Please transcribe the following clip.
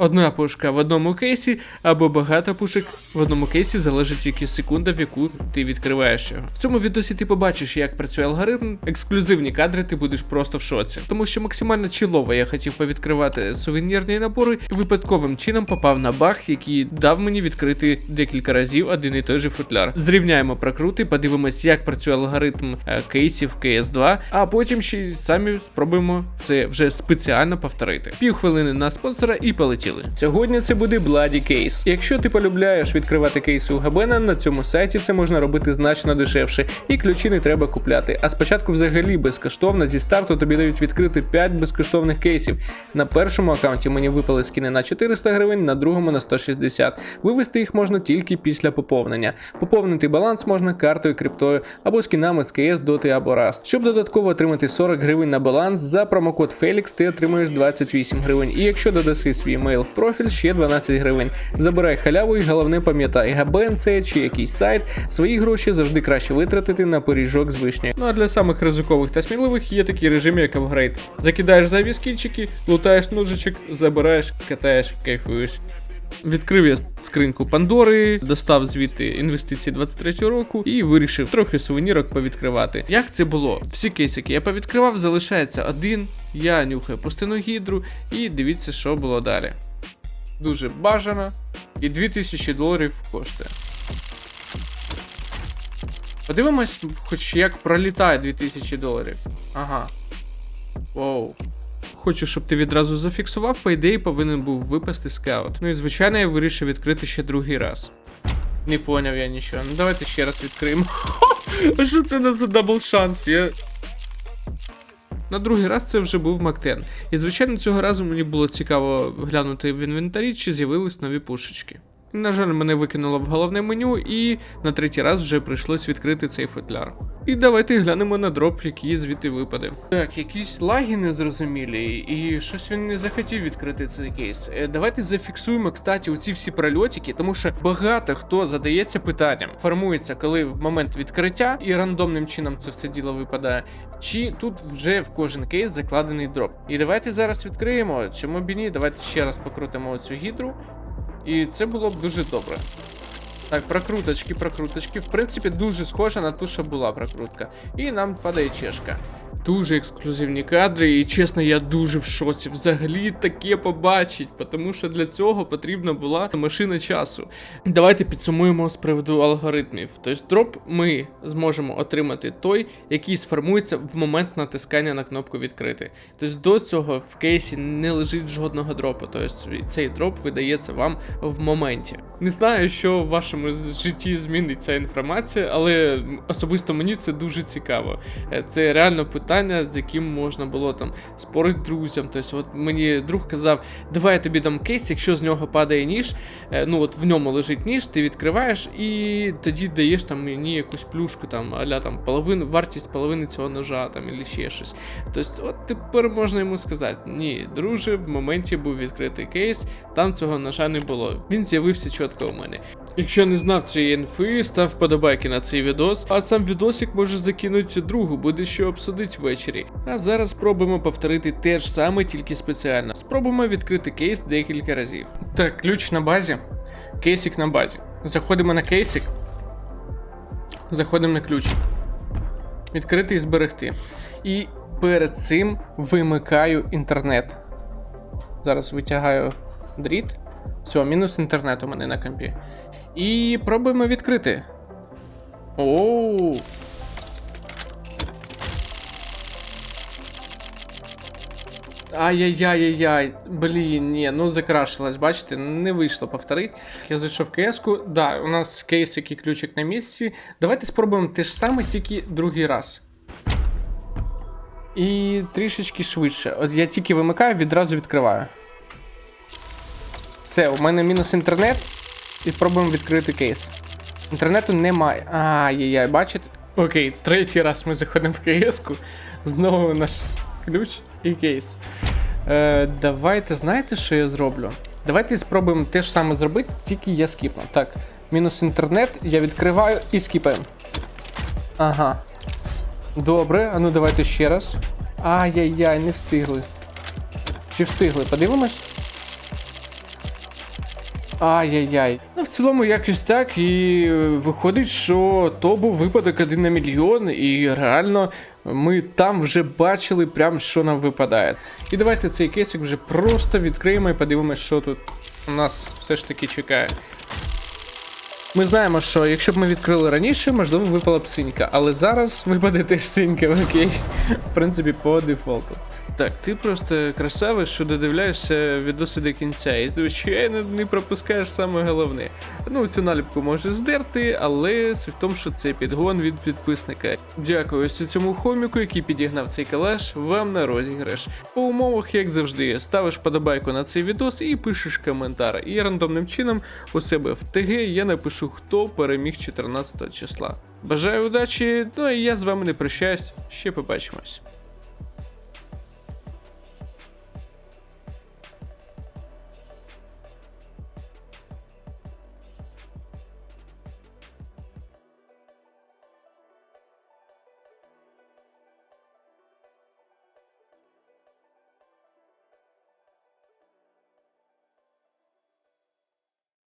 Одна пушка в одному кейсі або багато пушок в одному кейсі залежить тільки секунда, в яку ти відкриваєш його. В цьому відосі ти побачиш, як працює алгоритм. Ексклюзивні кадри ти будеш просто в шоці. Тому що максимально чілово я хотів повідкривати сувенірні набори і випадковим чином попав на баг, який дав мені відкрити декілька разів один і той же футляр. Зрівняємо прокрути, подивимось, як працює алгоритм е, кейсів CS2, а потім ще й самі спробуємо це вже спеціально повторити. Півхвилини на спонсора і полетіли. Сьогодні це буде Bloody Case. Якщо ти полюбляєш відкривати кейси у Габена, на цьому сайті це можна робити значно дешевше, і ключі не треба купляти. А спочатку взагалі безкоштовно зі старту тобі дають відкрити 5 безкоштовних кейсів. На першому аккаунті мені випали скини на 400 гривень, на другому на 160. Вивести їх можна тільки після поповнення. Поповнити баланс можна картою, криптою або скінами з КС, Доти або Rust. Щоб додатково отримати 40 гривень на баланс, за промокод Felix ти отримаєш 28 гривень. І якщо додаси свій мейл в профіль, ще 12 гривень. Забирай халяву і головне пам'ятай, ГБН чи якийсь сайт, свої гроші завжди краще витратити на пиріжок з вишнею. Ну а для самих ризикових та сміливих є такий режим, як апгрейд. Закидаєш зайві скільчики, лутаєш ножичок, забираєш, катаєш, кайфуєш. Відкрив я скриньку Пандори, достав звідти інвестиції 23 року і вирішив трохи сувенірок повідкривати. Як це було? Всі кейсики я повідкривав, залишається один. Я нюхаю пустину гідру і дивіться, що було далі. Дуже бажано. І 2000 доларів коштує. Подивимось, хоч як пролітає 2000 доларів. Ага. Воу. Хочу, щоб ти відразу зафіксував, по ідеї повинен був випасти скаут. Ну і звичайно, я вирішив відкрити ще другий раз. Не поняв я нічого. Ну давайте ще раз відкриємо. А що це не за дабл шанс? Я. На другий раз це вже був Мактен. І звичайно, цього разу мені було цікаво глянути в інвентарі, чи з'явились нові пушечки. На жаль, мене викинуло в головне меню, і на третій раз вже прийшлось відкрити цей футляр. І давайте глянемо на дроп, який звідти випаде. Так, якісь лаги незрозумілі, і щось він не захотів відкрити цей кейс. Е, Давайте зафіксуємо, кстати, оці всі прольотики, тому що багато хто задається питанням. Формується, коли в момент відкриття, і рандомним чином це все діло випадає. Чи тут вже в кожен кейс закладений дроп. І давайте зараз відкриємо. Чому б і ні? Давайте ще раз покрутимо оцю гідру. І це було б дуже добре. Так, прокруточки, прокруточки. В принципі, дуже схожа на ту, що була прокрутка. І нам падає чешка. Дуже ексклюзивні кадри, і чесно, я дуже в шоці. Взагалі таке побачить, тому що для цього потрібна була машина часу. Давайте підсумуємо з приводу алгоритмів. Тобто, дроп ми зможемо отримати той, який сформується в момент натискання на кнопку відкрити. Тобто до цього в кейсі не лежить жодного дропу. Тобто цей дроп видається вам в моменті. Не знаю, що в вашому житті змінить ця інформація, але особисто мені це дуже цікаво. Е, Це реально питання, з яким можна було там спорити друзям. Тобто, от мені друг казав, давай я тобі дам кейс, якщо з нього падає ніж, е, ну от в ньому лежить ніж, ти відкриваєш і тоді даєш там мені якусь плюшку, там, аля там половину, вартість половини цього ножа там, або ще щось. Тобто, от тепер можна йому сказати: ні, друже, в моменті був відкритий кейс, там цього ножа не було. Він з'явився чітко у мене. Якщо не знав цієї інфи, став вподобайки на цей відос, а сам відосик може закинути другу, буде що обсудить ввечері. А зараз спробуємо повторити те ж саме, тільки спеціально. Спробуємо відкрити кейс декілька разів. Так, ключ на базі, кейсик на базі. Заходимо на кейсик. Заходимо на ключ. Відкрити і зберегти. І перед цим вимикаю інтернет. Зараз витягаю дріт. Все, мінус інтернет у мене на компі. І пробуємо відкрити. Оу. Ай-яй-яй-яй-яй. Блін, ні, ну закрашилась, бачите, не вийшло повторити. Я зайшов в КС-ку. Да, у нас кейс, який ключик на місці. Давайте спробуємо те ж саме, тільки другий раз. І трішечки швидше. От я тільки вимикаю, відразу відкриваю. Все, у мене мінус інтернет. І спробуємо відкрити кейс. Інтернету немає. Ай-яй-яй, бачите? Окей, третій раз ми заходимо в КС-ку. Знову наш ключ і кейс. Е, давайте, знаєте, що я зроблю? Давайте спробуємо те ж саме зробити, тільки я скіпну. Так, мінус інтернет, я відкриваю і скіпаємо. Ага. Добре, а ну давайте ще раз. Ай-яй-яй, не встигли. Чи встигли? Подивимось. Ай-яй-яй. Ну, в цілому, якось так, і е, виходить, що то був випадок один на мільйон, і реально ми там вже бачили прям, що нам випадає. І давайте цей кейсик вже просто відкриємо і подивимося, що тут у нас все ж таки чекає. Ми знаємо, що якщо б ми відкрили раніше, можливо, випала б синька, але зараз випаде теж синька, окей. В принципі, по дефолту. Так, ти просто красавий, що додивляєшся відоси до кінця, і звичайно не пропускаєш саме головне. Ну, цю наліпку можеш здерти, але суть в тому, що це підгон від підписника. Дякую ось цьому хоміку, який підігнав цей калаш, вам на розіграш. По умовах, як завжди, ставиш подобайку на цей відос і пишеш коментар. І рандомним чином у себе в ТГ я напишу, хто переміг 14 числа. Бажаю удачі, ну і я з вами не прощаюсь, ще побачимось.